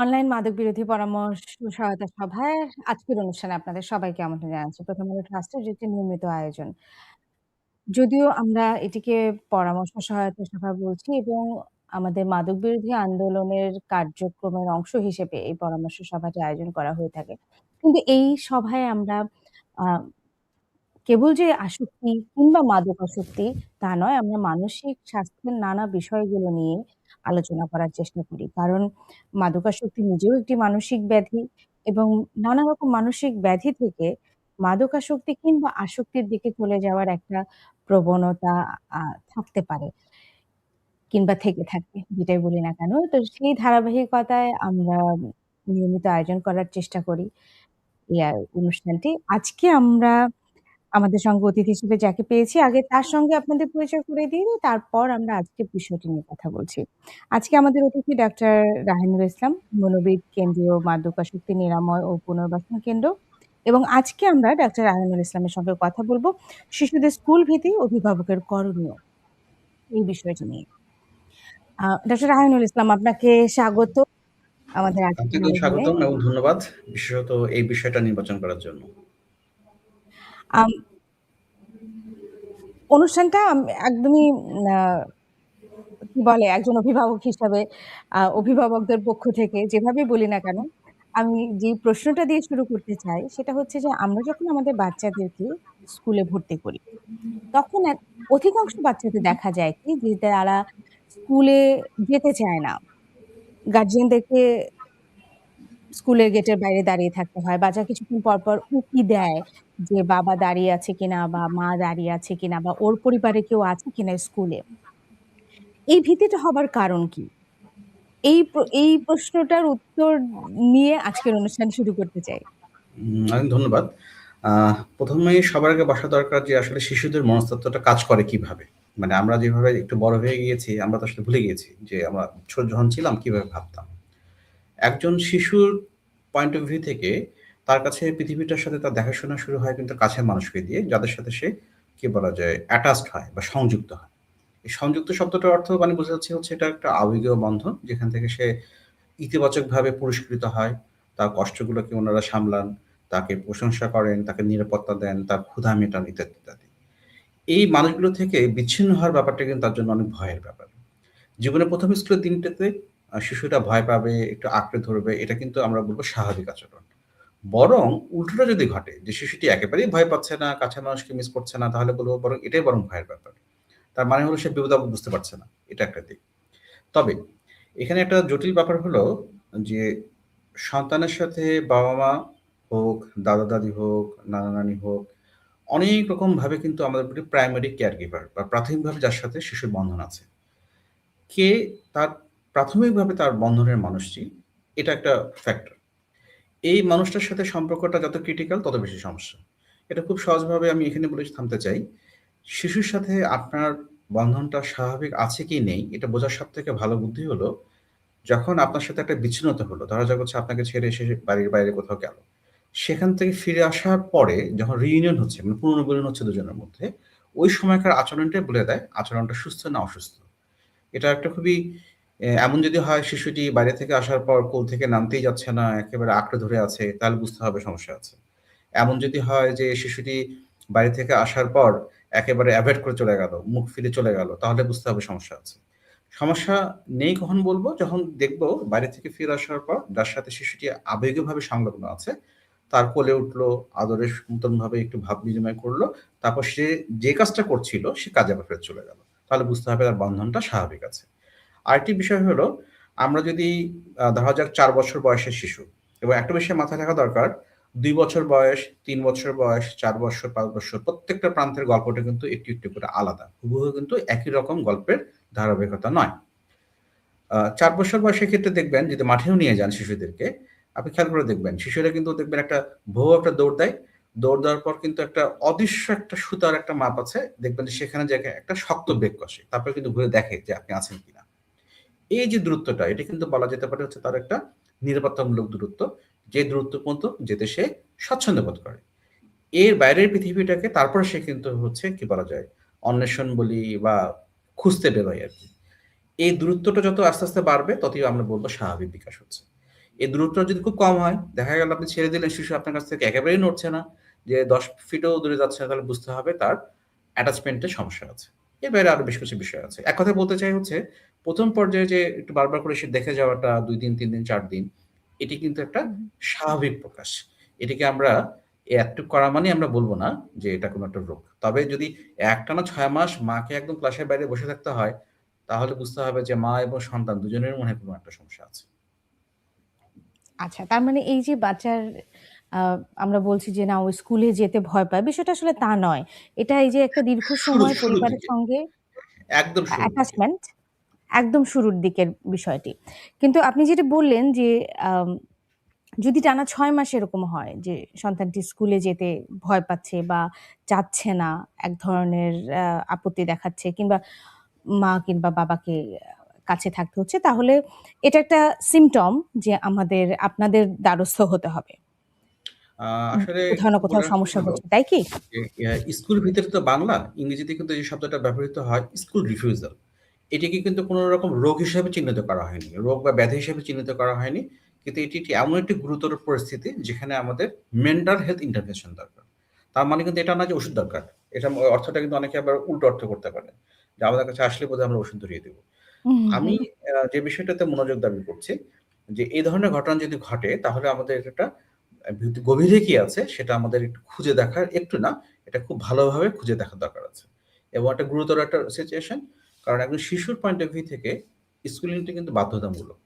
Online মাদক বিরোধী পরামর্শ সহায়তা সভায় আজকের অনুষ্ঠানে আপনাদের সবাইকে আমন্ত্রণ জানাচ্ছি। প্রথম আলো ট্রাস্টের একটি নিয়মিত আয়োজন। যদিও আমরা এটিকে পরামর্শ সহায়তা সভা বলছি এবং আমাদের মাদক বিরোধী আন্দোলনের কার্যক্রমের অংশ হিসেবে এই পরামর্শ সভাটি আয়োজন করা হয়ে থাকে। কিন্তু এই সভায় আমরা আ কেবল যে আসক্তি কিংবা মাদকাসক্তি তা নয়, আমরা মানসিক স্বাস্থ্যের নানা বিষয়গুলো নিয়ে আলোচনা করার চেষ্টা করি। কারণ মাদকাসক্তি নিজেও একটি মানসিক ব্যাধি এবং নানা রকম মানসিক ব্যাধি থেকে মাদকাসক্তি কিংবা আসক্তির দিকে চলে যাওয়ার একটা প্রবণতা আ থাকতে পারে। কিংবা থেকে থাকে, যেটাই বলি না কেন। তো সেই ধারাবাহিকতায় আমরা নিয়মিত আয়োজন করার চেষ্টা করি এই আ অনুষ্ঠানটি। আজকে আমরা আমাদের সঙ্গে অতিথি হিসেবে যাকে পেয়েছি, আগে তার সঙ্গে আপনাদের পরিচয় করে দিয়ে দিই, তারপর আমরা আজকের বিষয়টি নিয়ে কথা বলছি। আজকে আমাদের অতিথি ডাক্তার রাহিনুল ইসলাম, মনোবিদ, কেন্দ্রীয় মাদকাসক্তি নিরাময় ও পুনর্বাসন কেন্দ্র এবং আজকে আমরা ডাক্তার রাহিনুল ইসলামের সঙ্গে কথা বলব শিশুদের স্কুল ভীতি অভিভাবকের করণীয় এই বিষয়টি নিয়ে। ডাক্তার রাহিনুল ইসলাম আপনাকে স্বাগত আমাদের স্বাগতম এবং ধন্যবাদ বিশেষত এই বিষয়টা নির্বাচন করার জন্য। অনুষ্ঠানটা একদমই বলে একজন অভিভাবক হিসাবে অভিভাবকদের পক্ষ থেকে যেভাবেই বলি না কেন, আমি যে প্রশ্নটা দিয়ে শুরু করতে চাই সেটা হচ্ছে যে আমরা যখন আমাদের বাচ্চাদেরকে স্কুলে ভর্তি করি, তখন এক অধিকাংশ বাচ্চাদের দেখা যায় কি যে তারা স্কুলে যেতে চায় না। গার্ডিয়ানদেরকে স্কুলের গেটের বাইরে দাঁড়িয়ে থাকতে হয়। বাচ্চা কিছুক্ষণ পর, পর উঁকি দেয় যে বাবা দাঁড়িয়ে আছে কিনা বা মা দাঁড়িয়ে আছে কিনা বা ওর পরিবারে কেউ আছে কিনা স্কুলে। এই ভীতিটা হবার কারণ কি? এই এই প্রশ্নটার উত্তর নিয়ে আজকের অনুষ্ঠান শুরু করতে চাই। ধন্যবাদ। আ ১ম এই সবার আগে বসা দরকার যে আসলে শিশুদের মনস্তত্ত্বটা কাজ করে কীভাবে? মানে আমরা যেভাবে একটু বড় হয়ে গিয়েছি, আমরা তো আসলে ভুলে গিয়েছি যে আমরা ছোট যখন ছিলাম কীভাবে ভাবতাম। একজন শিশুর পয়েন্ট অফ ভিউ থেকে তার কাছে পৃথিবীটার সাথে তার দেখাশোনা শুরু হয় কিন্তু কাছের মানুষকে দিয়ে, যাদের সাথে সে কি বলা যায় অ্যাটাচড হয় বা সংযুক্ত হয়। এই সংযুক্ত শব্দটার অর্থ মানে বোঝা যাচ্ছে হচ্ছে এটা একটা আবেগীয় বন্ধন যেখান থেকে সে ইতিবাচকভাবে পুরস্কৃত হয়। তার কষ্টগুলোকে ওনারা সামলান, তাকে প্রশংসা করেন, তাকে নিরাপত্তা দেন, তার ক্ষুধা মেটান ইত্যাদি, ইত্যাদি। এই মানুষগুলো থেকে বিচ্ছিন্ন হওয়ার ব্যাপারটা কিন্তু তার জন্য অনেক ভয়ের ব্যাপার। জীবনের ১ম স্কুলের দিনটাতে আ শিশুরা ভয় পাবে, একটু আঁকড়ে ধরবে এটা কিন্তু আমরা বলব স্বাভাবিক আচরণ। বরং উল্টোটা যদি ঘটে যে শিশুটি একেবারেই ভয় পাচ্ছে না, কাছের মানুষকে মিস করছে না তাহলে বলব বরং এটাই বরং ভয়ের ব্যাপার। তার মানে হলো সে বিপদ-আপদ বুঝতে পারছে না। এটা একটা দিক। তবে এখানে একটা জটিল ব্যাপার হলো যে সন্তানের সাথে বাবা-মা হোক, দাদা-দাদি হোক, নানা-নানি হোক, অনেক রকমভাবে কিন্তু আমাদের প্রাইমারি কেয়ার গিভার বা প্রাথমিকভাবে যার সাথে শিশুর বন্ধন আছে। কে তার প্রাথমিকভাবে তার বন্ধনের মানুষটি, এটা একটা ফ্যাক্টর। এই মানুষটার সাথে সম্পর্কটা যত ক্রিটিক্যাল তত বেশি সমস্যা। এটা খুব সহজভাবে আমি এখানে বলে থামতে চাই। শিশুর সাথে আপনার বন্ধনটা স্বাভাবিক আছে কি নেই এটা বোঝার সব থেকে ভালো বুদ্ধি হলো, যখন আপনার সাথে একটা বিচ্ছিন্নতা হলো, ধরা যাক হচ্ছে আপনাকে ছেড়ে এসে বাড়ির বাইরে কোথাও গেল। সেখান থেকে ফিরে আসার পরে যখন রিইউনিয়ন হচ্ছে মানে পুনর্মিলন হচ্ছে দুজনের মধ্যে, ওই সময়কার আচরণটাই বলে দেয় আচরণটা সুস্থ না অসুস্থ। এটা একটা খুবই এমন যদি হয় শিশুটি বাইরে থেকে আসার পর কোল থেকে নামতেই যাচ্ছে না, একেবারে আঁকড়ে ধরে আছে, তাহলে বুঝতে হবে সমস্যা আছে। এমন যদি হয় যে শিশুটি বাইরে থেকে আসার পর একেবারে অ্যাভয়েড করে চলে গেল, মুখ ফিরে চলে গেল, তাহলে বুঝতে হবে সমস্যা আছে। সমস্যা নেই কখন বলব যখন দেখব বাইরে থেকে ফিরে আসার পর যার সাথে শিশুটি আবেগীয়ভাবে সংলগ্ন আছে, তার কোলে উঠল, আদরের মতনভাবে একটু ভাব বিনিময় করল। তারপর সে যে কাজটা করছিল সে কাজে আবার ফেরত চলে গেল। তাহলে বুঝতে হবে তার বন্ধনটা স্বাভাবিক আছে। আরেকটি বিষয় হলো আমরা যদি ধরা যাক ৪ বছর বয়সের শিশু এবং একটা বিষয় মাথায় রাখা দরকার দুই বছর বয়স, তিন বছর বয়স, চার বছর, পাঁচ বছর প্রত্যেকটা প্রান্তের গল্পটা কিন্তু একটু, একটু করে আলাদা। হুবহু কিন্তু একই রকম গল্পের ধারাবাহিকতা নয়। ৪ বছর বয়সের ক্ষেত্রে দেখবেন যদি মাঠেও নিয়ে যান শিশুদেরকে, আপনি খেয়াল করে দেখবেন শিশুরা কিন্তু দেখবেন একটা ভৌ একটা দৌড় দেয়। দৌড় দেওয়ার পর কিন্তু একটা অদৃশ্য একটা সুতার একটা মাপ আছে। দেখবেন সেখানে জায়গায় একটা শক্ত বেগ কষে। তারপরে কিন্তু ঘুরে দেখে যে আপনি আছেন কিনা। এই যে দূরত্বটা এটা কিন্তু বলা যেতে পারে হচ্ছে তার একটা নিরাপত্তামূলক দূরত্ব। যে দূরত্ব পর্যন্ত যেতে সে স্বাচ্ছন্দ্য বোধ করে। এর বাইরের পৃথিবীটাকে তারপরে সে কিন্তু হচ্ছে কি বলা যায় অন্বেষণ বলি বা খুঁজতে বেরোয় আর কি এই দূরত্বটা যত আস্তে, আস্তে বাড়বে ততই আমরা বলব স্বাভাবিক বিকাশ হচ্ছে। এই দূরত্বটা যদি খুব কম হয়, দেখা গেল আপনি ছেড়ে দিলেন শিশু আপনার কাছ থেকে একেবারেই নড়ছে না, যে ১০ ফিটও দূরে যাচ্ছে তাহলে বুঝতে হবে তার অ্যাটাচমেন্ট এর সমস্যা আছে। এর বাইরে আরও বেশ কিছু বিষয় আছে। এক কথায় বলতে চাই হচ্ছে ১ম পর্যায়ে যে একটু বারবার করে এসে দেখে যাওয়াটা ২ দিন, ৩ দিন, ৪ দিন এটি কিন্তু একটা। স্বাভাবিক প্রকাশ। এটিকে আমরা এট্টুক করা মানেই আমরা বলব না যে এটা কোনো একটা রোগ। তবে যদি একটানা ৬ মাস মাকে একদম ক্লাসের বাইরে বসে থাকতে হয়, তাহলে বুঝতে হবে যে মা এবং সন্তান দুজনের মনে কোনো একটা সমস্যা আছে। আচ্ছা, তার মানে এই যে বাচ্চার আমরা বলছি যে না ও স্কুলে যেতে ভয় পায়। বিষয়টা আসলে তা নয়। এটা এই যে একটা দীর্ঘ শুরু, সময় পরিবারের সঙ্গে একদম। অ্যাটাচমেন্ট একদম শুরুর দিকের বিষয়টি। কিন্তু আপনি যেটা বললেন যে যদি টানা ৬ মাস এরকম হয় যে সন্তানটি স্কুলে যেতে ভয় পাচ্ছে বা চাচ্ছে না, এক ধরনের আপত্তি দেখাচ্ছে কিংবা মা কিংবা বাবাকে কাছে থাকতে হচ্ছে, তাহলে এটা একটা সিম্পটম যে আমাদের আপনাদের দ্বারস্থ হতে হবে। আসলে কোথাও না কোথাও সমস্যা হচ্ছে, তাই কি? স্কুল ভিতরে তো বাংলা, ইংরেজিতে কিন্তু এই শব্দটা ব্যবহৃত হয় স্কুল রিফিউজাল। এটিকে কিন্তু কোন রকম রোগ হিসেবে চিহ্নিত করা হয়নি। রোগ বা ব্যাধি হিসেবে চিহ্নিত করা হয়নি। কিন্তু এটি একটি এমন একটি গুরুতর পরিস্থিতি যেখানে আমাদের মেন্টাল হেলথ ইন্টারভেনশন দরকার। তার মানে কিন্তু এটা না যে ওষুধ দরকার। এটা অর্থটা কিন্তু অনেকে আবার উল্টো অর্থ করতে পারে। যে আমাদের কাছে আসলে বোধহয় আমরা ওষুধ ধরিয়ে দেবো আমি যে বিষয়টাতে মনোযোগ দাবি করছি যে এই ধরনের ঘটনা যদি ঘটে তাহলে আমাদের এটা আ গভীরে কি আছে সেটা আমাদের একটু খুঁজে দেখার একটু না, এটা খুব ভালোভাবে খুঁজে দেখার দরকার আছে। এবং একটা গুরুতর একটা সিচুয়েশন কারণ একজন শিশুর পয়েন্ট অফ ভিউ থেকে স্কুলিংটা কিন্তু বাধ্যতামূলক।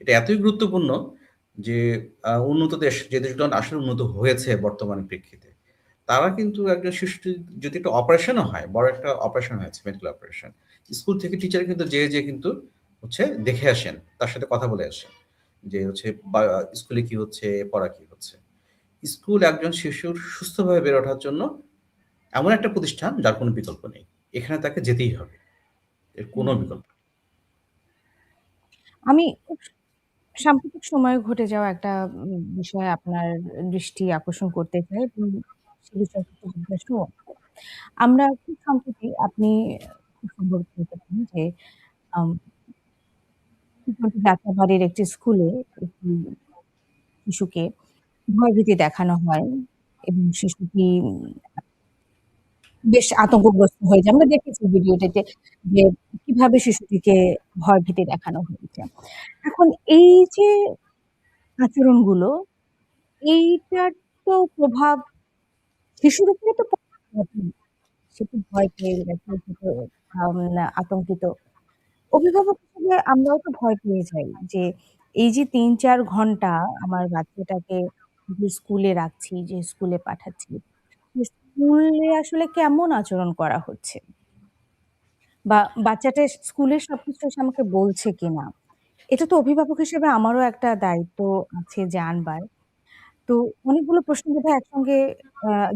এটা এতই গুরুত্বপূর্ণ যে উন্নত দেশ যে দেশগুলো আসলে উন্নত হয়েছে বর্তমান প্রেক্ষিতে, তারা কিন্তু একজন শিশুটি যদি একটা অপারেশনও হয়, বড় একটা অপারেশন হয়েছে, মেডিকেল অপারেশন। স্কুল থেকে টিচার কিন্তু যেয়ে, যেয়ে কিন্তু হচ্ছে দেখে আসেন। তার সাথে কথা বলে আসেন। যে হচ্ছে স্কুলে কি হচ্ছে, পড়া কি হচ্ছে। স্কুল একজন শিশুর সুস্থভাবে বেড়ে ওঠার জন্য এমন একটা প্রতিষ্ঠান যার কোনো বিকল্প নেই। এখানে তাকে যেতেই হবে। এর কোনো। বিকল্প আমি সাম্প্রতিক সময়ে ঘটে যাওয়া একটা, উম, বিষয়ে আপনার দৃষ্টি আকর্ষণ করতে চাই সে বিষয়ে। আমরা খুব সম্প্রতি আপনি খুব সম্ভবত দেখেছেন যে, আম একটি স্কুলে একটি শিশুকে ভয়ভীতি দেখানো হয় এবং শিশুটি বেশ আতঙ্কগ্রস্ত হয়ে যায়। আমরা দেখেছি ভিডিওটিতে যে কীভাবে শিশুটিকে ভয়ভীতি দেখানো হয়েছে। এখন এই যে আচরণগুলো, এইটার তো প্রভাব শিশুর উপরে তো সে তো ভয় পেয়ে আতঙ্কিত। অভিভাবক হিসেবে আমরাও তো ভয় পেয়ে যাই যে এই যে ৩-৪ ঘণ্টা আমার বাচ্চাটাকে স্কুলে রাখছি, যে স্কুলে পাঠাচ্ছি, স্কুলে আসলে কেমন আচরণ করা হচ্ছে? বা বাচ্চাটা স্কুলের সবকিছু এসে আমাকে বলছে কিনা? এটা তো অভিভাবক হিসেবে আমারও একটা দায়িত্ব আছে জানবার। তো অনেকগুলো প্রশ্ন বোধহয় একসঙ্গে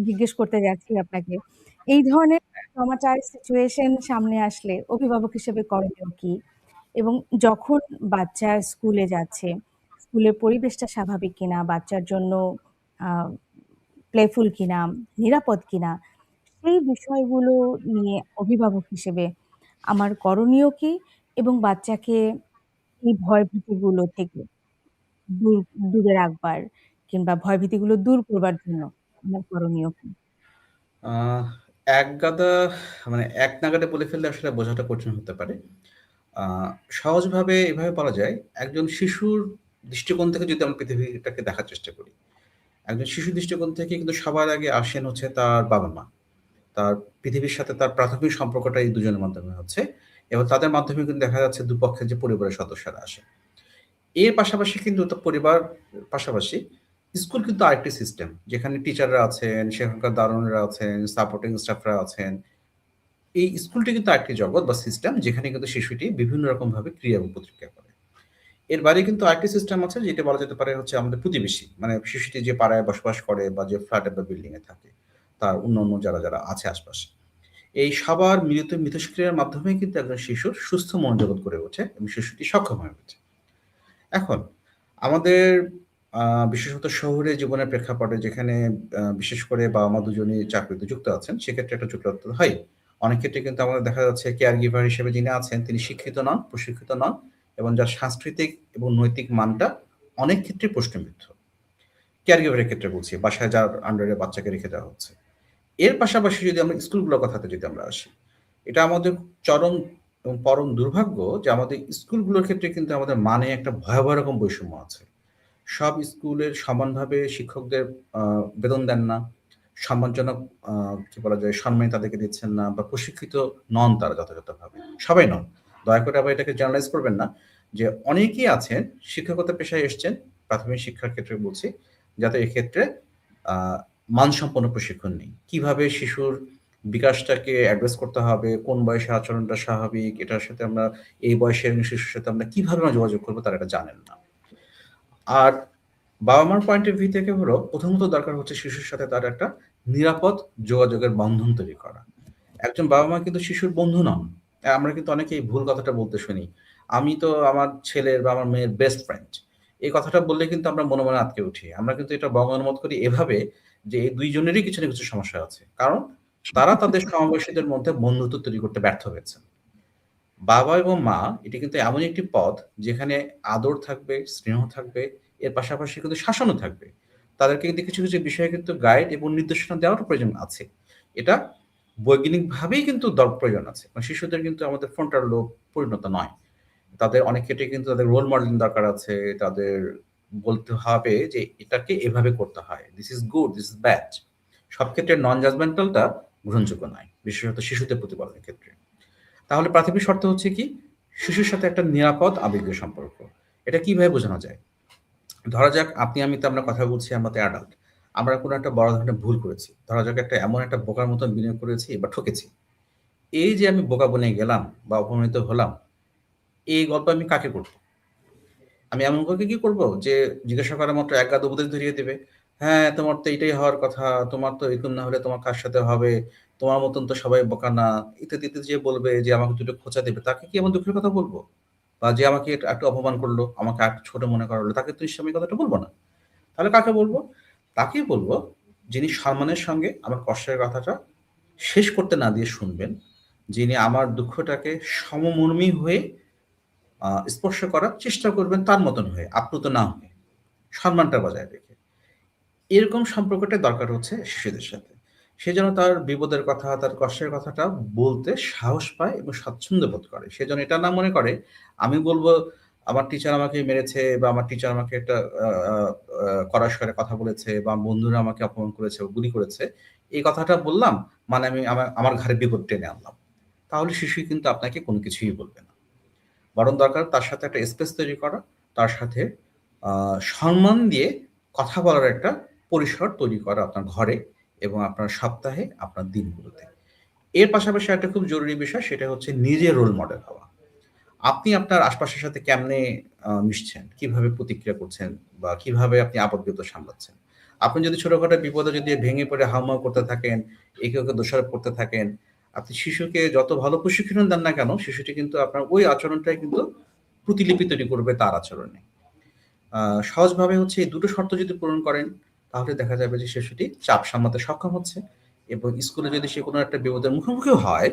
জিজ্ঞেস করতে যাচ্ছি আপনাকে। এই ধরনের traumatized situation সামনে আসলে অভিভাবক হিসেবে করণীয় কি? এবং যখন বাচ্চা স্কুলে যাচ্ছে, স্কুলের পরিবেশটা স্বাভাবিক কিনা, বাচ্চার জন্য প্লেফুল কিনা, নিরাপদ কিনা, সেই বিষয়গুলো নিয়ে অভিভাবক হিসেবে আমার করণীয় কি? এবং বাচ্চাকে এই ভয়-ভীতিগুলো থেকে দূর দূরে রাখবার কিংবা ভয়-ভীতিগুলো দূর করবার জন্য আমার করণীয় কি? আ একগাদা মানে এক নাগাড়ে বলে ফেললে আসলে বোঝাটা কঠিন হতে পারে। সহজভাবে এভাবে বলা যায়, একজন শিশুর দৃষ্টিকোণ থেকে যদি আমরা পৃথিবীটাকে দেখার চেষ্টা করি। একজন শিশু দৃষ্টিকোণ থেকে কিন্তু সবার আগে আসেন হচ্ছে তার বাবা-মা। তার পৃথিবীর সাথে তার প্রাথমিক সম্পর্কটা এই দুজনের মাধ্যমে হচ্ছে এবং তাদের মাধ্যমে কিন্তু দেখা যাচ্ছে দুপক্ষের যে পরিবারের সদস্যরা আসে। এর পাশাপাশি কিন্তু পরিবার পাশাপাশি স্কুল কিন্তু আরেকটি সিস্টেম। যেখানে টিচাররা আছেন, সেখানকার দারুণরা আছেন, সাপোর্টিং স্টাফরা আছেন। এই স্কুলটি কিন্তু আরেকটি জগৎ বা সিস্টেম যেখানে কিন্তু শিশুটি বিভিন্ন রকমভাবে ক্রিয়া এবং প্রতিক্রিয়া করে। এর বাইরে কিন্তু আরেকটি সিস্টেম আছে যেটা বলা যেতে পারে হচ্ছে আমাদের প্রতিবেশী। মানে শিশুটি যে পাড়ায় বসবাস করে বা যে ফ্ল্যাটে বা বিল্ডিং এ থাকে। তার অন্যান্য যারা, যারা আছে আশপাশে। এই সবার মিলিত মিথস্ক্রিয়ার মাধ্যমে কিন্তু একজন শিশুর সুস্থ মনোজগৎ করে ওঠে এবং শিশুটি সক্ষম হয়ে ওঠে। এখন আমাদের বিশেষত শহুরে জীবনের প্রেক্ষাপটে যেখানে বিশেষ করে বাবা-মা দুজনেই চাকরিতে যুক্ত আছেন, সেক্ষেত্রে একটা জটিলতা তো হয়ই। অনেক ক্ষেত্রে কিন্তু আমাদের দেখা যাচ্ছে কেয়ার গিভার হিসেবে যিনি আছেন তিনি শিক্ষিত নন, প্রশিক্ষিত নন এবং যার সাংস্কৃতিক এবং নৈতিক মানটা অনেক ক্ষেত্রে প্রশ্নবিদ্ধ। caregiver ক্ষেত্রে বলছি, বাসায় যার আন্ডারে বাচ্চাকে রেখে দেওয়া হচ্ছে। এর পাশাপাশি যদি আমরা স্কুলগুলোর কথাতে যদি আমরা আসি, এটা আমাদের চরম এবং পরম দুর্ভাগ্য যে আমাদের স্কুলগুলোর ক্ষেত্রে কিন্তু আমাদের মানে একটা ভয়াবহ রকম বৈষম্য আছে। সব স্কুলের সমানভাবে শিক্ষকদের বেতন দেন না। সম্মানজনক কি বলা যায় সম্মানী তাদেরকে দিচ্ছেন না বা প্রশিক্ষিত নন তারা যথাযথভাবে। সবাই নন। দয়া করে আবার এটাকে জেনারেলাইজ করবেন না। যে অনেকেই আছেন শিক্ষকতা পেশায় এসছেন, প্রাথমিক শিক্ষার ক্ষেত্রে বলছি, যাতে এক্ষেত্রে মানসম্পন্ন প্রশিক্ষণ নেই। কীভাবে শিশুর বিকাশটাকে অ্যাড্রেস করতে হবে, কোন বয়সে আচরণটা স্বাভাবিক, এটার সাথে আমরা এই বয়সের শিশুর সাথে আমরা কীভাবে আমরা যোগাযোগ করব তারা এটা জানেন না। আর বাবা-মার পয়েন্ট অফ ভিউ থেকে হলো প্রথমত দরকার হচ্ছে শিশুর সাথে তার একটা নিরাপদ যোগাযোগের বন্ধন তৈরি করা। একজন বাবা-মা কিন্তু শিশুর বন্ধু নন। আমরা কিন্তু অনেকেই ভুল কথাটা বলতে শুনি। আমি তো আমার ছেলের বা আমার মেয়ের বেস্ট ফ্রেন্ড। এই কথাটা বললে কিন্তু আমরা মনে, মনে আঁতকে উঠি। আমরা কিন্তু এটা বঙ্গানুবাদ করি এভাবে যে এই দুইজনেরই কিছু না কিছু সমস্যা আছে। কারণ তারা তাদের সমবয়সীদের মধ্যে বন্ধুত্ব তৈরি করতে ব্যর্থ হয়েছেন। বাবা এবং মা এটি কিন্তু এমন একটি পথ যেখানে আদর থাকবে, স্নেহ থাকবে, এর পাশাপাশি কিন্তু শাসনও থাকবে। তাদেরকে কিন্তু কিছু, কিছু বিষয়ে কিন্তু গাইড এবং নির্দেশনা দেওয়ারও প্রয়োজন আছে। এটা বৈজ্ঞানিকভাবেই কিন্তু দর প্রয়োজন আছে। মানে শিশুদের কিন্তু আমাদের ফ্রন্টাল লোক পরিণত নয়। তাদের অনেক ক্ষেত্রে কিন্তু তাদের রোল মডেলিং দরকার আছে। তাদের বলতে হবে যে এটাকে এভাবে করতে হয়। This is good, this is bad. সব ক্ষেত্রে নন জাজমেন্টাল টা গ্রহণযোগ্য নয়। বিশেষত শিশুদের প্রতিপালনের ক্ষেত্রে। তাহলে প্রাথমিক শর্ত হচ্ছে কি? শিশুর সাথে একটা নিরাপদ আবেগীয় সম্পর্ক। এটা কীভাবে বোঝানো যায়? ধরা যাক আপনি আমি তো আমরা কথা বলছি আমাদের অ্যাডাল্ট। আমরা কোনো একটা বড় ধরনের ভুল করেছি। ধরা যাক একটা এমন একটা বোকার মতন বিনিয়োগ করেছি বা ঠকেছি। এই যে আমি বোকা বনে গেলাম বা অপমানিত হলাম, এই গল্প আমি কাকে করব? আমি এমন কাউকে কি করব যে জিজ্ঞাসা করার মতো এক গাদ উপদেশ ধরিয়ে দেবে হ্যাঁ, তোমার তো এটাই হওয়ার কথা। তোমার তো এরকম না হলে তোমার কার সাথে হবে? তোমার মতন তো সবাই বোকা না। ইত্যাদি, ইত্যাদি যে বলবে যে আমাকে দুটো খোঁচা দেবে তাকে কি এমন দুঃখের কথা বলব বা যে আমাকে একটু অপমান করল, আমাকে আরেকটু ছোট মনে করালো, তাকে তো নিশ্চয়ই আমি কথাটা বলব না। তাহলে কাকে বলব? তাকে বলব যিনি সম্মানের সঙ্গে আমার কষ্টের কথাটা শেষ করতে না দিয়ে শুনবেন। যিনি আমার দুঃখটাকে সমমর্মী হয়ে স্পর্শ করার চেষ্টা করবেন তার মতন হয়ে, আপ্লুত না হয়ে। সম্মানটা বজায় রেখে। এরকম সম্পর্কটাই দরকার হচ্ছে শিশুদের সাথে। সে যেন তার বিপদের কথা, তার কষ্টের কথাটা বলতে সাহস পায় এবং স্বাচ্ছন্দ্য বোধ করে। সে যেন এটা না মনে করে আমি বলব আমার টিচার আমাকে মেরেছে বা আমার টিচার আমাকে একটা কড়া স্বরে কথা বলেছে বা বন্ধুরা আমাকে অপমান করেছে, গুলি করেছে। এই কথাটা বললাম মানে আমি আমা আমার ঘাড়ে বিপদ টেনে আনলাম। তাহলে শিশু কিন্তু আপনাকে কোনো কিছুই বলবে না। বরং দরকার তার সাথে একটা স্পেস তৈরি করা, তার সাথে সম্মান দিয়ে কথা বলার একটা পরিসর তৈরি করা আপনার ঘরে এবং আপনার সপ্তাহে, আপনার দিনগুলোতে। এর পাশাপাশি একটা খুব জরুরি বিষয় সেটা হচ্ছে নিজে রোল মডেল হওয়া। আপনি আপনার আশপাশের সাথে কেমনে মিশছেন, কীভাবে প্রতিক্রিয়া করছেন বা কীভাবে আপনি আপদ-বিপদ সামলাচ্ছেন। আপনি যদি ছোটখাটো বিপদে যদি ভেঙে পড়ে হাউমাউ করতে থাকেন, একে ওকে দোষারোপ করতে থাকেন, আপনি শিশুকে যত ভালো প্রশিক্ষণ দেন না কেন, শিশুটি কিন্তু আপনার ওই আচরণটাই কিন্তু প্রতিলিপি তৈরি করবে তার আচরণে। সহজভাবে হচ্ছে এই দুটো শর্ত যদি পূরণ করেন, তাহলে দেখা যাবে যে শিশুটি চাপ সামলাতে সক্ষম হচ্ছে এবং স্কুলে যদি সে কোনো একটা বিপদের মুখোমুখিও হয়,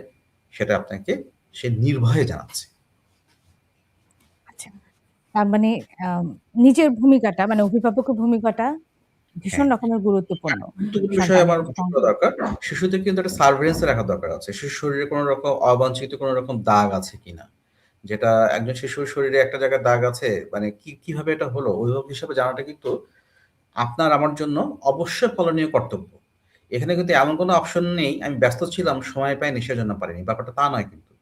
সেটা আপনাকে সে নির্ভয়ে জানাচ্ছে। তার মানে নিজের ভূমিকাটা মানে অভিভাবকের ভূমিকাটা ভীষণ হ্যাঁ। রকমের হ্যাঁ, গুরুত্বপূর্ণ গুরুত্বপূর্ণ বিষয় আমার সং দরকার। শিশুদের কিন্তু একটা সার্ভেইলেন্স এ রাখা দরকার আছে। শিশুর শরীরে কোন রকম অবাঞ্ছিত কোন রকম দাগ আছে কিনা। যেটা একজন শিশুর শরীরে একটা জায়গায় দাগ আছে, মানে কি কীভাবে এটা হলো? অভিভাবক হিসেবে জানাটা কিন্তু আপনার আমার জন্য অবশ্যই পালনীয় কর্তব্য। এখানে কিন্তু এমন কোনো অপশন নেই, আমি ব্যস্ত ছিলাম, সময় পাইনি সেজন্য পারিনি। ব্যাপারটা তা নয় কিন্তু।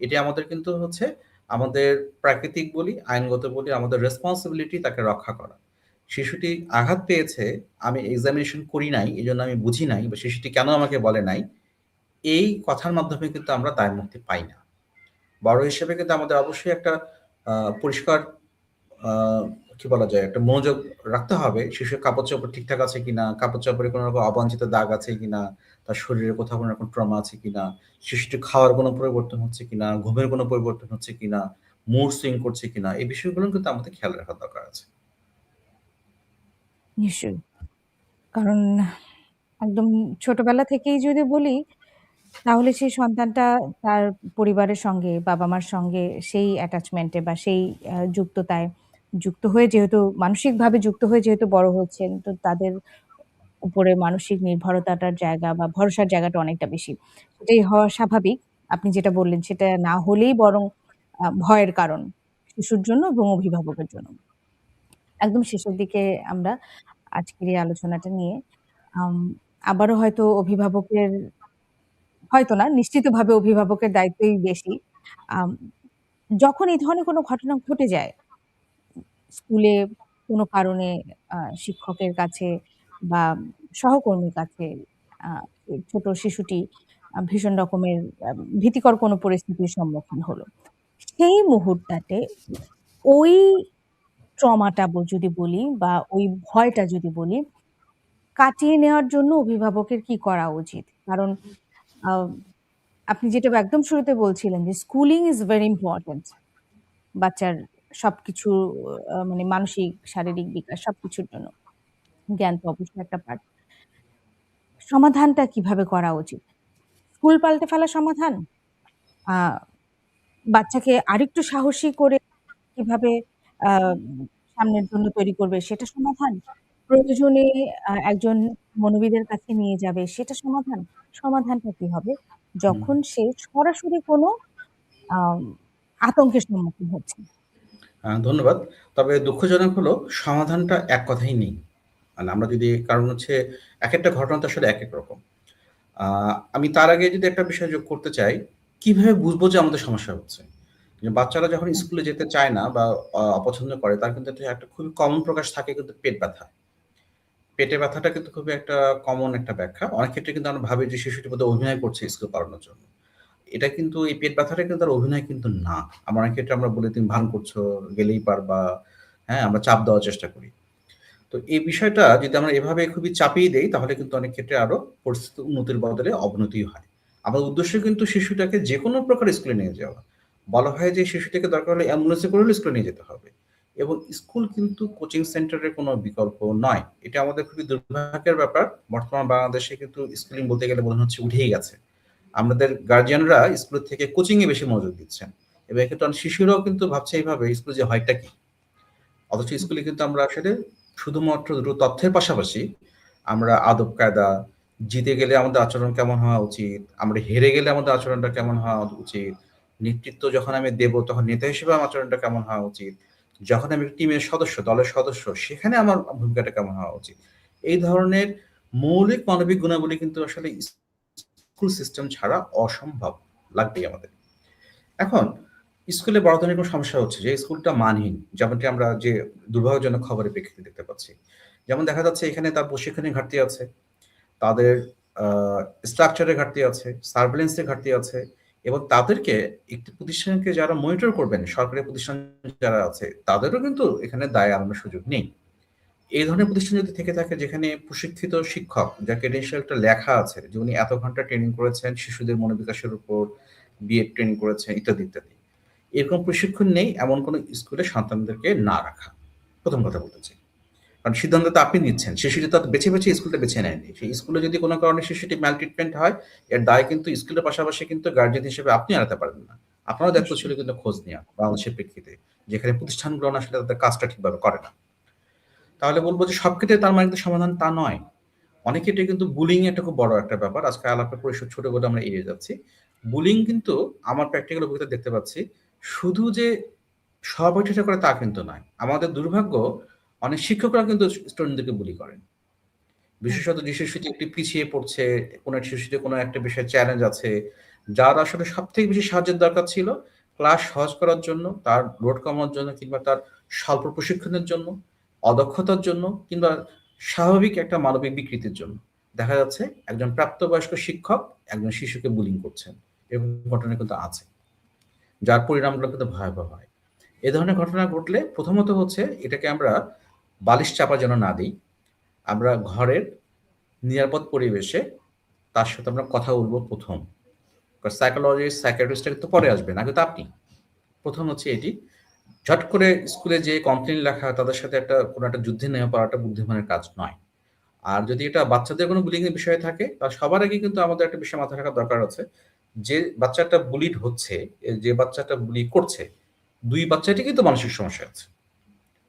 এটি আমাদের কিন্তু হচ্ছে আমাদের প্রাকৃতিক বলি, আইনগত বলি, আমাদের রেসপন্সিবিলিটি তাকে রক্ষা করা। শিশুটি আঘাত পেয়েছে, আমি এক্সামিনেশন করি নাই, এই জন্য আমি বুঝি নাই বা শিশুটি কেন আমাকে বলে নাই, এই কথার মাধ্যমে কিন্তু আমরা দায়মুক্তি পাই না। বড় হিসেবে কিন্তু আমাদের অবশ্যই একটা পরিষ্কার কি বলা যায়? একটা মনোযোগ রাখতে হবে শিশুর কাপড়-চোপড় ঠিকঠাক আছে কিনা, কাপড়-চোপড়ে কোন রকম অবাঞ্ছিত দাগ আছে কিনা, তার শরীরে কোথাও কোন রকম ট্রমা আছে কিনা, শিশুটির খাওয়ার কোন পরিবর্তন হচ্ছে কিনা, ঘুমের কোন পরিবর্তন হচ্ছে কিনা, মুড সুইং করছে কিনা, এই বিষয়গুলো কিন্তু আমাদের খেয়াল রাখার দরকার আছে। নিশ্চয়ই। কারণ একদম ছোটবেলা থেকেই যদি বলি, তাহলে সেই সন্তানটা তার পরিবারের সঙ্গে, বাবা-মার সঙ্গে সেই অ্যাটাচমেন্টে বা সেই যুক্ততায় যুক্ত হয়ে যেহেতু মানসিকভাবে যুক্ত হয়ে যেহেতু বড় হচ্ছেন, তো তাদের উপরে মানসিক নির্ভরতাটার জায়গা বা ভরসার জায়গাটা অনেকটা বেশি। এটাই হওয়া স্বাভাবিক। আপনি যেটা বললেন সেটা না হলেই বরং ভয়ের কারণ শিশুর জন্য এবং অভিভাবকের জন্য। একদম শেষের দিকে আমরা আজকের এই আলোচনাটা নিয়ে আবারও হয়তো অভিভাবকের হয়তো না, নিশ্চিতভাবে অভিভাবকের দায়িত্বই বেশি। যখন এই ধরনের কোনো ঘটনা ঘটে যায়, স্কুলে কোনো কারণে শিক্ষকের কাছে বা সহকর্মীর কাছে ছোট শিশুটি ভীষণ রকমের ভীতিকর কোনো পরিস্থিতির সম্মুখীন হলো। সেই মুহূর্তটাতে ওই ট্রমাটা যদি বলি বা ওই ভয়টা যদি বলি, কাটিয়ে নেওয়ার জন্য অভিভাবকের কি করা উচিত? কারণ আপনি যেটা একদম শুরুতে বলছিলেন যে স্কুলিং ইজ ভেরি ইম্পোর্টেন্ট। বাচ্চার সবকিছু মানে মানসিক, শারীরিক বিকাশ সবকিছুর জন্য। জ্ঞান তো অবশ্যই একটা পার্ট। সমাধানটা কীভাবে করা উচিত? স্কুল পাল্টে ফেলা সমাধান? বাচ্চাকে আরেকটু সাহসী করে কীভাবে সামনের জন্য তৈরি করবে সেটা সমাধান? প্রয়োজনে একজন মনোবিদের কাছে নিয়ে যাবে সেটা সমাধান? সমাধানটা কি হবে? যখন সে সরাসরি কোনো আতঙ্কের সম্মুখীন হচ্ছে। ধন্যবাদ। তবে দুঃখজনক হলো সমাধানটা এক কথাই নেই। মানে আমরা যদি কারণ হচ্ছে এক একটা ঘটনা তো আসলে এক এক রকম। আমি তার আগে যদি একটা বিষয় যোগ করতে চাই, কীভাবে বুঝব যে আমাদের সমস্যা হচ্ছে? বাচ্চারা যখন স্কুলে যেতে চায় না বা অপছন্দ করে তার কিন্তু একটা একটা খুবই কমন প্রকাশ থাকে কিন্তু পেট ব্যথা। পেটে ব্যথাটা কিন্তু খুবই একটা কমন একটা ব্যাখ্যা। অনেক ক্ষেত্রে কিন্তু আমরা ভাবি যে শিশুটি বোধহয় অভিনয় করছে স্কুল পালানোর জন্য। এটা কিন্তু এই পেট ব্যথাটা কিন্তু তার অভিনয় কিন্তু না। আমরা অনেক ক্ষেত্রে আমরা বলি, "তুমি ভান করছ, গেলেই পারবা।" হ্যাঁ? আমরা চাপ দেওয়ার চেষ্টা করি। তো এই বিষয়টা যদি আমরা এভাবে খুবই চাপিয়ে দেই, তাহলে কিন্তু অনেক ক্ষেত্রে আরও পরিস্থিতি উন্নতির বদলে অবনতি হয়। আমার উদ্দেশ্য কিন্তু শিশুটাকে যেকোনো প্রকার স্কুলে নিয়ে যাওয়া। বলা হয় যে শিশুটাকে দরকার হলে অ্যাম্বুলেন্সে করে হলেও স্কুলে নিয়ে যেতে হবে। এবং স্কুল কিন্তু কোচিং সেন্টারের কোনো বিকল্প নয়। এটা আমাদের খুবই দুর্ভাগ্যের ব্যাপার। বর্তমান বাংলাদেশে কিন্তু স্কুলিং বলতে গেলে মনে হচ্ছে উঠেই গেছে। আমাদের গার্জিয়ানরা স্কুল থেকে কোচিং এ বেশি মনোযোগ দিচ্ছেন। এবং এক্ষেত্রে শিশুরাও কিন্তু ভাবছে এইভাবে, স্কুলে যে হয়টা কি? অথচ স্কুলে কিন্তু আমরা আসলে শুধুমাত্র দুটো তথ্যের পাশাপাশি আমরা আদব-কায়দা, জিতে গেলে আমাদের আচরণ কেমন হওয়া উচিত, আমরা হেরে গেলে আমাদের আচরণটা কেমন হওয়া উচিত, নেতৃত্ব যখন আমি দেব তখন নেতা হিসেবে আমার আচরণটা কেমন হওয়া উচিত, যখন আমি টিমের সদস্য, দলের সদস্য সেখানে আমার ভূমিকাটা কেমন হওয়া উচিত। এই ধরনের মৌলিক মানবিক গুণাবলী কিন্তু আসলে স্কুল সিস্টেম ছাড়া অসম্ভব। লাগবেই আমাদের। এখন স্কুলে বড় ধরনের কোনো সমস্যা হচ্ছে যে স্কুলটা মানহীন। যেমনটি আমরা যে দুর্ভাগ্যজনক খবরের প্রেক্ষিতে দেখতে পাচ্ছি। যেমন দেখা যাচ্ছে এখানে তার প্রশিক্ষণের ঘাটতি আছে। তাদের স্ট্রাকচারের ঘাটতি আছে, সার্ভেইলেন্স এর ঘাটতি আছে এবং তাদেরকে একটি প্রতিষ্ঠানকে যারা মনিটর করবেন, সরকারি প্রতিষ্ঠান যারা আছে তাদেরও কিন্তু এখানে দায় এড়ানোর সুযোগ নেই। এই ধরনের প্রতিষ্ঠান যদি থেকে থাকে যেখানে প্রশিক্ষিত শিক্ষক যার ক্রেডেনশিয়াল টা লেখা আছে যে উনি এত ঘণ্টা ট্রেনিং করেছেন শিশুদের মনোবিকাশের উপর, বিএড ট্রেনিং করেছেন ইত্যাদি, ইত্যাদি। এরকম প্রশিক্ষণ নেই এমন কোন স্কুলে সন্তানদেরকে না রাখা। প্রথম কথা বলতে চাই। কারণ সিদ্ধান্ত তো আপনি নিচ্ছেন। শিশুটি তো বেছে, বেছে স্কুলটা বেছে নেয়নি। সেই স্কুলে যদি কোনো কারণে শিশুটি ম্যালট্রিটমেন্ট হয়, এর দায় কিন্তু স্কুলের পাশাপাশি কিন্তু গার্ডিয়ান হিসেবে আপনি এড়াতে পারবেন না। আপনারও দায়িত্ব ছিল কিন্তু খোঁজ নেওয়া বাংলাদেশের প্রেক্ষিতে। যেখানে প্রতিষ্ঠানগুলো আসলে তাদের কাজটা ঠিকভাবে করে না। তাহলে বলব যে সব ক্ষেত্রে তার মানে কিন্তু সমাধান তা নয়। অনেক ক্ষেত্রে কিন্তু বুলিং একটা খুব বড় একটা ব্যাপার। আজকে আলাপের পরিসর ছোট বলে আমরা এড়িয়ে যাচ্ছি। বুলিং কিন্তু আমার প্র্যাকটিক্যাল অভিজ্ঞতা দেখতে পাচ্ছি। শুধু যে সহপাঠীরা করে তা কিন্তু নয়। আমাদের দুর্ভাগ্য অনেক শিক্ষকরা কিন্তু স্টুডেন্টদেরকে বুলি করেন। বিশেষত যে শিশুটি একটু পিছিয়ে পড়ছে, কোনো এক শিশুটির কোন একটা বিষয়ে চ্যালেঞ্জ আছে, যার আসলে সব থেকে বেশি সাহায্যের দরকার ছিল ক্লাস সহজ করার জন্য, তার লোড কমানোর জন্য কিংবা তার স্বল্প প্রশিক্ষণের জন্য, অদক্ষতার জন্য কিংবা স্বাভাবিক একটা মানবিক বিকৃতির জন্য। দেখা যাচ্ছে একজন প্রাপ্তবয়স্ক শিক্ষক একজন শিশুকে বুলিং করছেন। এরকম ঘটনা কিন্তু আছে। যার পরিণামগুলো কিন্তু ভয়াবহ হয়। এ ধরনের ঘটনা ঘটলে প্রথমত হচ্ছে এটাকে আমরা বালিশ চাপা যেন না দিই আমরা ঘরের নিরাপদ পরিবেশে তার সাথে আমরা কথা বলব প্রথম কারণ সাইকোলজিস্ট, সাইকিয়াট্রিস্ট টা কিন্তু পরে আসবে না কিন্তু আপনি। প্রথম হচ্ছে এটি। ঝট করে স্কুলে যে কমপ্লেন লেখা তাদের সাথে একটা কোনো একটা যুদ্ধে নেমে পড়াটা বুদ্ধিমানের কাজ নয়। আর যদি এটা বাচ্চাদের কোনো বুলিং এর বিষয় থাকে তাহলে সবার আগে কিন্তু আমাদের একটা বিষয় মাথায় রাখার দরকার আছে। যে বাচ্চাটা বুলিড হচ্ছে, যে বাচ্চাটা বুলি করছে, দুই বাচ্চাটি কিন্তু মানসিক সমস্যা আছে।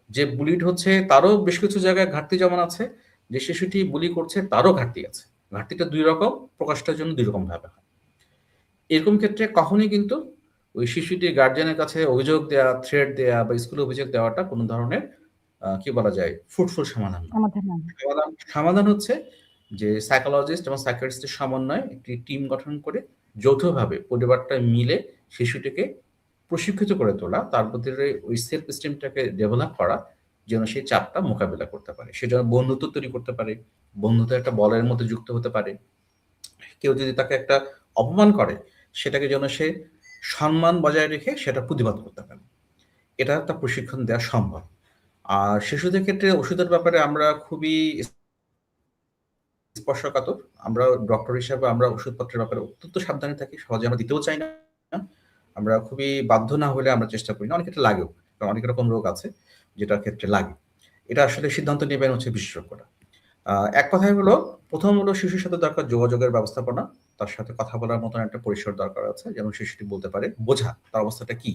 যে বুলিড হচ্ছে তারও বেশ কিছু জায়গায় ঘাটতি যেমন আছে, যে শিশুটি বুলি করছে তারও ঘাটতি আছে। ঘাটতিটা ২ রকম, প্রকাশটার জন্য ২ রকম ভাবে হয়। এরকম ক্ষেত্রে কখনই কিন্তু ওই শিশুটির গার্ডিয়ানের কাছে অভিযোগ দেয়া, থ্রেড দেয়া বা স্কুলে অভিযোগ দেওয়াটা কোনো ধরনের কি বলা যায়? ফ্রুটফুল সমাধান সমাধান হচ্ছে যে সাইকোলজিস্ট এবং সাইকিয়াট্রিস্ট এর সমন্বয়ে একটি টিম গঠন করে যৌথভাবে পরিবারটা মিলে শিশুটিকে প্রশিক্ষিত করে তোলা, তার ভেতরে ওই সেলফ এস্টিম টাকে ডেভেলপ করা, যেন সেই চাপটা মোকাবিলা করতে পারে। সে যেন বন্ধুত্ব তৈরি করতে পারে, বন্ধুত্ব একটা বলের মধ্যে যুক্ত হতে পারে। কেউ যদি তাকে একটা অপমান করে, সেটাকে যেন সে সম্মান বজায় রেখে সেটা প্রতিবাদ করতে পারে। এটা একটা প্রশিক্ষণ দেওয়া সম্ভব। আর শিশুদের ক্ষেত্রে ওষুধের ব্যাপারে আমরা খুবই স্পর্শকাতর। আমরা ডক্টর হিসাবে আমরা ওষুধপত্রের ব্যাপারে অত্যন্ত সাবধানে থাকি। সহজে আমরা দিতেও চাই না। আমরা খুবই বাধ্য না হলে আমরা চেষ্টা করি না। অনেক ক্ষেত্রে লাগেও। অনেক রকম রোগ আছে যেটার ক্ষেত্রে লাগে। এটা আসলে সিদ্ধান্ত নিবেন হচ্ছে বিশেষজ্ঞরা। এক কথায় হলো প্রথম হলো শিশুর সাথে দরকার যোগাযোগের ব্যবস্থাপনা। তার সাথে কথা বলার মতন একটা পরিসর দরকার আছে। যেন শিশুটি বলতে পারে, বোঝা তার অবস্থাটা কি?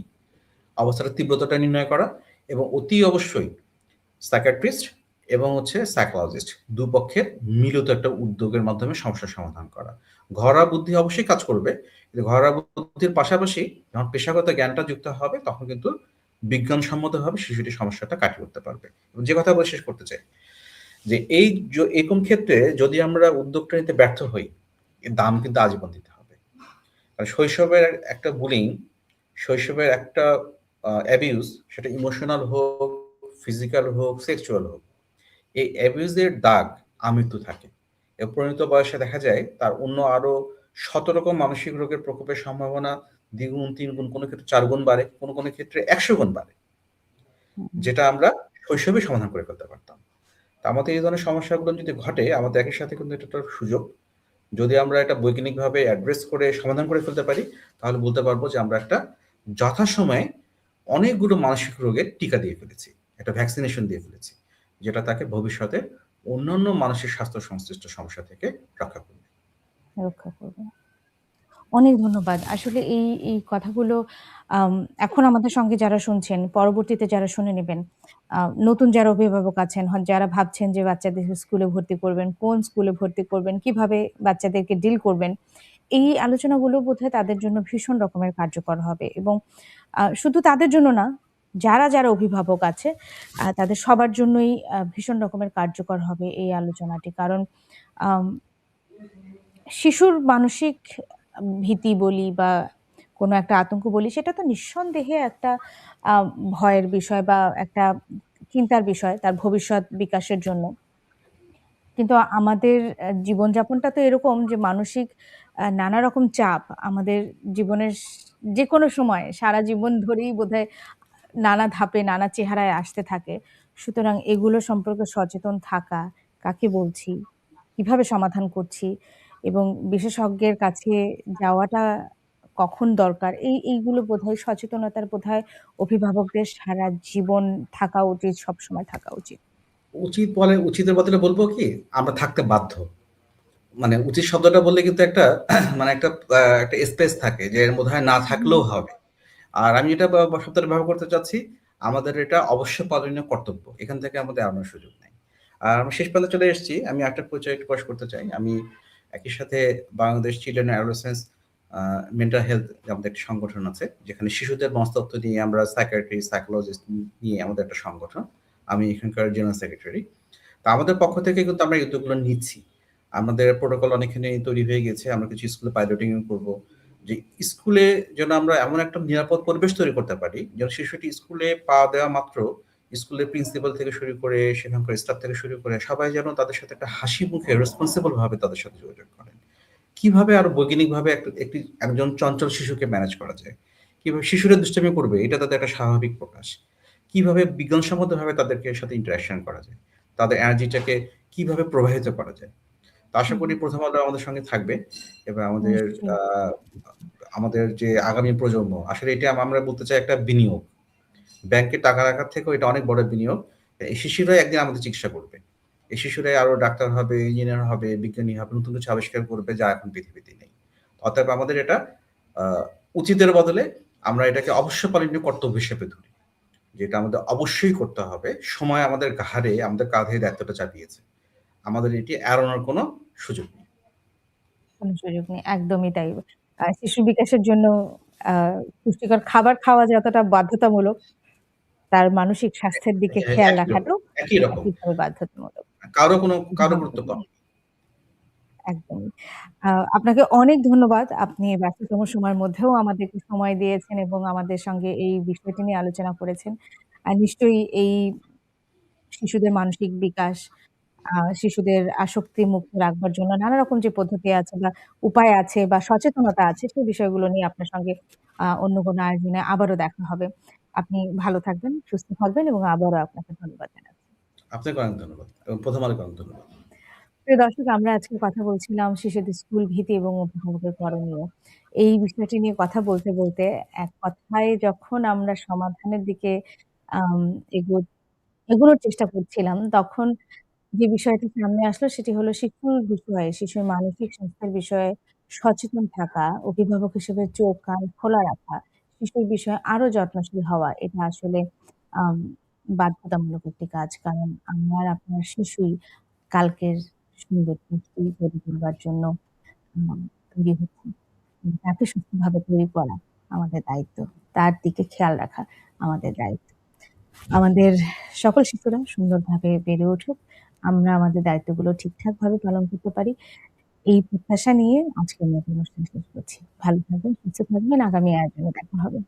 অবস্থাটার তীব্রতাটা নির্ণয় করা এবং অতি অবশ্যই সাইকিয়াট্রিস্ট এবং হচ্ছে সাইকোলজিস্ট দুপক্ষের মিলিত একটা উদ্যোগের মাধ্যমে সমস্যার সমাধান করা। ঘরোয়া বুদ্ধি অবশ্যই কাজ করবে। কিন্তু ঘরোয়া বুদ্ধির পাশাপাশি যখন পেশাগত জ্ঞানটা যুক্ত হবে তখন কিন্তু বিজ্ঞানসম্মতভাবে শিশুটির সমস্যাটা কাটিয়ে উঠতে পারবে। এবং যে কথা বলে শেষ করতে চাই, যে এই এরকম ক্ষেত্রে যদি আমরা উদ্যোগটা নিতে ব্যর্থ হই, এর দাম কিন্তু আজীবন দিতে হবে। আর শৈশবের একটা বুলিং, শৈশবের একটা অ্যাবিউজ সেটা ইমোশনাল হোক, ফিজিক্যাল হোক, সেক্সুয়াল হোক। এই অ্যাবিউজের দাগ আমৃত্যু থাকে। পরিণত বয়সে দেখা যায় তার অন্য আরও শত রকম মানসিক রোগের প্রকোপের সম্ভাবনা দ্বিগুণ, ৩ গুণ, কোন ক্ষেত্রে ৪ গুণ বাড়ে, কোনো কোনো ক্ষেত্রে ১০০ গুণ বাড়ে। যেটা আমরা শৈশবেই সমাধান করে ফেলতে পারতাম। তা আমাদের এই ধরনের সমস্যাগুলো যদি ঘটে আমাদের একই সাথে কিন্তু এটা একটা সুযোগ। যদি আমরা এটা বৈজ্ঞানিকভাবে অ্যাড্রেস করে সমাধান করে ফেলতে পারি, তাহলে বলতে পারব যে আমরা একটা যথাসময়ে অনেকগুলো মানসিক রোগের টিকা দিয়ে ফেলেছি। একটা ভ্যাকসিনেশন দিয়ে ফেলেছি। যেটা তাকে ভবিষ্যতে অন্যান্য মানসিক স্বাস্থ্য সংশ্লিষ্ট সমস্যা থেকে রক্ষা করবে। রক্ষা করবে। অনেক ধন্যবাদ। আসলে এই, এই কথাগুলো এখন আমাদের সঙ্গে যারা শুনছেন, পরবর্তীতে যারা শুনে নেবেন নতুন যারা অভিভাবক আছেন, যারা ভাবছেন যে বাচ্চাদের স্কুলে ভর্তি করবেন, কোন স্কুলে ভর্তি করবেন, কীভাবে বাচ্চাদেরকে ডিল করবেন, এই আলোচনাগুলো বোধহয় তাদের জন্য ভীষণ রকমের কার্যকর হবে এবং শুধু তাদের জন্য না, যারা, যারা অভিভাবক আছে তাদের সবার জন্যই ভীষণ রকমের কার্যকর হবে এই আলোচনাটি। কারণ শিশুর মানসিক ভীতি বলি বা কোনো একটা আতঙ্ক বলি সেটা তো নিঃসন্দেহে একটা ভয়ের বিষয় বা একটা চিন্তার বিষয় তার ভবিষ্যৎ বিকাশের জন্য। কিন্তু আমাদের জীবনযাপনটা তো এরকম যে মানসিক নানা রকম চাপ আমাদের জীবনের যে কোনো সময় সারা জীবন ধরেই বোধহয় নানা ধাপে নানা চেহারায় আসতে থাকে। সুতরাং এগুলো সম্পর্কে সচেতন থাকা, কাকে বলছি, কীভাবে সমাধান করছি এবং বিশেষজ্ঞের কাছে যাওয়াটা কখন দরকার এই এইগুলো বোধহয় সচেতনতার বোধহয় অভিভাবকদের সারা জীবন থাকা উচিত, সবসময় থাকা উচিত। উচিত বলে উচিতের বদলে বলব কি? আমরা থাকতে বাধ্য। মানে উচিত শব্দটা বললে কিন্তু একটা মানে একটা একটা স্পেস থাকে যে এর মধ্যে না থাকলেও হবে। আর আমি এটা শব্দটা ব্যবহার করতে চাচ্ছি, আমাদের এটা অবশ্য পালনীয় কর্তব্য। এখান থেকে আমাদের এড়ানোর সুযোগ নেই আর আমি শেষ পাতে চলে এসেছি। আমি একটা পরিচয় প্রকাশ করতে চাই। আমি একই সাথে Bangladesh children adolescence mental health আমাদের একটি সংগঠন আছে। যেখানে শিশুদের মনস্তত্ত্ব নিয়ে আমরা সাইকিয়াট্রি, সাইকোলজিস্ট নিয়ে আমাদের একটা সংগঠন। আমি এখানকার জেনারেল সেক্রেটারি। তো আমাদের পক্ষ থেকে কিন্তু আমরা এই উদ্যোগগুলো নিচ্ছি। আমাদের প্রোটোকল অনেকখানি তৈরি হয়ে গেছে। আমরা কিছু স্কুলে পাইলটিং করব। যে স্কুলে যেন আমরা এমন একটা নিরাপদ পরিবেশ তৈরি করতে পারি, যেন শিশুটি স্কুলে পা দেওয়া মাত্র স্কুলের প্রিন্সিপাল থেকে শুরু করে সেখানকার স্টাফ থেকে শুরু করে সবাই যেন তাদের সাথে একটা হাসি মুখে রেসপন্সিবল ভাবে তাদের সাথে যোগাযোগ করেন। কীভাবে আরও বৈজ্ঞানিকভাবে এক একটি একজন চঞ্চল শিশুকে ম্যানেজ করা যায়? কীভাবে শিশুরা দুষ্টামি করবে এটা তাদের একটা স্বাভাবিক প্রকাশ। কীভাবে বিজ্ঞানসম্মতভাবে তাদেরকে সাথে ইন্টারেকশন করা যায়? তাদের এনার্জিটাকে কীভাবে প্রবাহিত করা যায়? আশা করি ১ম আলো আমাদের সঙ্গে থাকবে এবং আমাদের আমাদের যে আগামী প্রজন্ম আসলে এটা আমরা বলতে চাই একটা বিনিয়োগ। ব্যাংকে টাকা রাখার থেকেও এটা অনেক বড় বিনিয়োগ। এই শিশুরাই একদিন আমাদের চিকিৎসা করবে। এই শিশুরাই আরও ডাক্তার হবে, ইঞ্জিনিয়ার হবে, বিজ্ঞানী হবে, নতুন কিছু আবিষ্কার করবে যা এখন পৃথিবীতে নেই। অতএব আমাদের এটা উচিতের বদলে আমরা এটাকে অবশ্য পালনীয় কর্তব্য হিসেবে ধরি। যেটা আমাদের অবশ্যই করতে হবে। সময় আমাদের ঘাড়ে, আমাদের কাঁধে দায়িত্বটা চাপিয়েছে। আমাদের এটি এড়ানোর কোনো সুযোগ নেই। কোন সুযোগ নেই। একদমই তাই। শিশু বিকাশের জন্য পুষ্টিকর খাবার খাওয়া যতটা বাধ্যতামূলক, তার মানসিক স্বাস্থ্যের দিকে হ্যাঁ, খেয়াল রাখাটাও একই রকম। বাধ্যতামূলক। কারও কোনো কারও গুরুত্ব। আ আপনাকে অনেক ধন্যবাদ। আপনি ব্যস্ততম সময়ের মধ্যেও আমাদেরকে সময় দিয়েছেন এবং আমাদের সঙ্গে এই বিষয়টি নিয়ে আলোচনা করেছেন। আর নিশ্চয়ই এই শিশুদের মানসিক বিকাশ, আ শিশুদের আসক্তি মুক্ত রাখবার জন্য নানা রকম যে পদ্ধতি আছে বা উপায় আছে বা সচেতনতা আছে সেই বিষয়গুলো নিয়ে আপনার সঙ্গে আ অন্য কোনো আয়োজনে আবারও দেখা হবে। আপনি ভালো থাকবেন, সুস্থ থাকবেন এবং আবারও আপনাকে ধন্যবাদ জানাচ্ছি। আপনাকে অনেক ধন্যবাদ এবং ১ম আলোকে অনেক ধন্যবাদ। প্রিয় দর্শক আমরা আজকে কথা বলছিলাম শিশুদের স্কুল ভীতি এবং অভিভাবকের করণীয়। এই বিষয়টি নিয়ে কথা বলতে, বলতে এক কথায় যখন আমরা সমাধানের দিকে আম এগো এগোনোর চেষ্টা করছিলাম, তখন যে বিষয়টি সামনে আসলো সেটি হলো শিশুর বিষয়ে, শিশুর মানসিক স্বাস্থ্যের বিষয়ে সচেতন থাকা, অভিভাবক হিসেবে চোখ কান খোলা রাখা, শিশুর বিষয়ে আরও যত্নশীল হওয়া। এটা আসলে বাধ্যতামূলক একটি কাজ। কারণ আমার আপনার শিশুই কালকের সুন্দর গড়ে তুলবার জন্য তৈরি হচ্ছে। তাকে সুস্থভাবে তৈরি করা আমাদের দায়িত্ব। তার দিকে খেয়াল রাখা আমাদের দায়িত্ব। আমাদের সকল শিশুরা সুন্দরভাবে বেড়ে উঠুক। আমরা আমাদের দায়িত্বগুলো ঠিকঠাকভাবে পালন করতে পারি। এই প্রত্যাশা নিয়ে আজকে মতো অনুষ্ঠান শেষ করছি। ভালো থাকবেন, সুস্থ থাকবেন। আগামী আয়োজনে দেখা হবে।